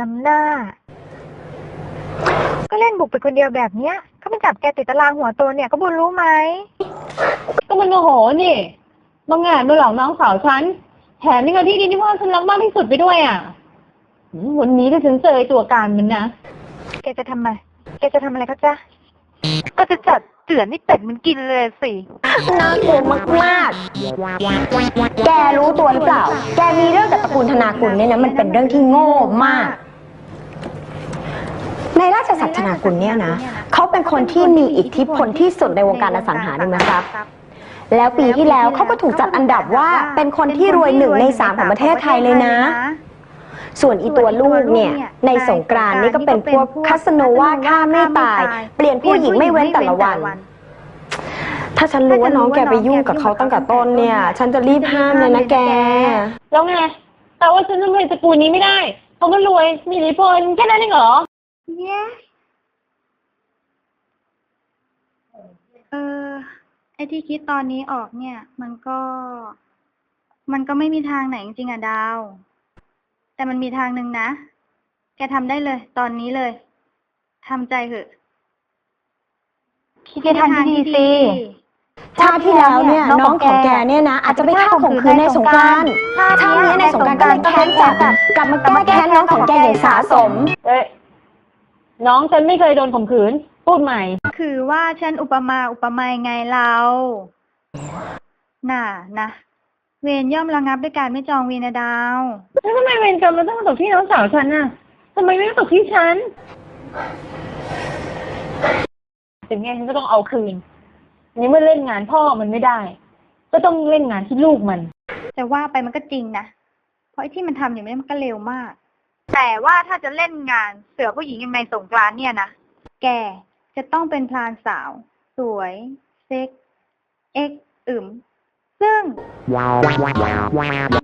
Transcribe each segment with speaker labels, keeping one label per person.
Speaker 1: น้ำหน้า ก็เล่นบุกไปคนเดียวแบบเนี้ยเขาไปจับแกติดตารางหัวโตเนี่ยก็บุญรู้ไหม
Speaker 2: ก็มันโมโหนี่บางงานมาหลอกน้องสาวฉัน แถมยังเอาที่ดินที่พ่อฉันรักมากที่สุดไปด้วยอะหืมวันนี้ถ้าฉันเจอไอ้ตัวการมันนะ
Speaker 1: แกจะทำไมแกจะทำอะไรก็จ้ะ ก็จะจัดเตือนให้เป็ดมันกินเลยสิ
Speaker 3: น่ากลัวมากๆ แกรู้ตัวหรือเปล่า แกมีเรื่องกับตระกูลธนากุลเนี่ยนะมันเป็นเรื่องที่โง่มาก ในราชสัตว์ธนากุลเนี่ยนะเขาเป็นคนที่มีอิทธิพลที่สุดในวงการอสังหาริมทรัพย์แล้วปีที่แล้วเขาก็ถูกจัดอันดับว่าเป็นคนที่รวยหนึ่งในสามของประเทศไทยเลยนะ ส่วนอีตัวลูกเนี่ยในสงกรานต์นี่ก็เป็นพวกคาสโนวาฆ่าไม่ตาย เปลี่ยนผู้หญิงไม่เว้นแต่ละวัน ถ้าฉันรู้ว่าน้องแกไปยุ่งกับเขาตั้งแต่ต้นเนี่ย ฉันจะรีบห้ามเลยนะแก
Speaker 2: แล้วไงแต่ว่าฉันจะรวยตระกูลนี้ไม่ได้เพราะมันรวยมีอิทธิพลแค่นั้นเองเหรอ
Speaker 1: Yes เออไอที่คิดตอนนี้ออกเนี่ย มันก็ มันก็ไม่มีทางไหนจริงๆอะดาว แต่มันมีทางหนึ่งนะ แกทำได้เลย ตอนนี้เลยทำใจเถอะ คิดในทางที่ดีสิ
Speaker 3: ชาติที่แล้วเนี่ย น้องของแกเนี่ยนะ อาจจะไปฆ่าข่มขืนในสงกรานต์ชาตินี้ในสงกรานต์ก็เลยแค้นจัดกลับมาแก้แค้นน้องของแกอย่างสาสม
Speaker 2: เอ้ยน้องฉันไม่เคยโดนข่มขืน พูดใหม่
Speaker 1: คือว่าฉันอุปมาอุปไมยไงเรา น่ะนะ เวรย่อมระงับด้วยการไม่จองเวรนะดาว
Speaker 2: แล้วทำไมเวรกรรมมันต้องมาตกที่น้องสาวฉันน่ะทำไมไม่มาตกที่ฉันถึงไงฉันก็ต้องเอาคืนนี่เมื่อเล่นงานพ่อมันไม่ได้ ก็ต้องเล่นงานที่ลูกมัน
Speaker 1: แต่ว่าไปมันก็จริงนะ เพราะไอ้ที่มันทำอย่างนี้มันก็เร็วมาก แต่ว่าถ้าจะเล่นงานเสือผู้หญิงอย่างในสงกรานต์เนี่ยนะ แกจะต้องเป็นพลานสาว สวย เซ็ก เอ็กซ์อึม ซึ่ง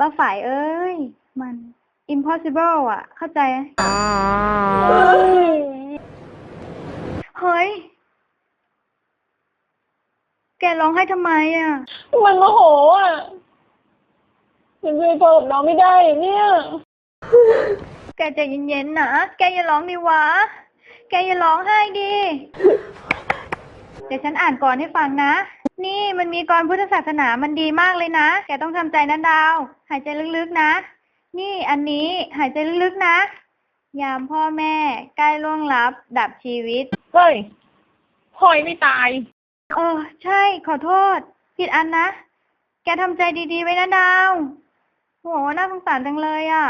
Speaker 1: ป้าฝ่ายเอ้ย มัน impossible อะ เข้าใจไหมเฮ้ย แกร้องให้ทำไมอะ
Speaker 2: มันโมโหอะฉันเลยพอกับน้องไม่ได้เนี่ย
Speaker 1: แกใจเย็นๆนะ แกอย่าร้องดิวะ แกอย่าร้องไห้ดิ เดี๋ยวฉันอ่านก่อนให้ฟังนะ นี่มันมีกรพุทธศาสนามันดีมากเลยนะ แกต้องทำใจนะดาว หายใจลึกๆนะ นี่อันนี้หายใจลึกๆนะ ยามพ่อแม่ใกล้ล่วงลับ ดับชีวิต
Speaker 2: เฮ้ยพลอยไม่ตาย
Speaker 1: เออ ใช่ขอโทษ ผิดอันนะ แกทำใจดีๆไว้นะดาวโหน่าสงสารจังเลยอะ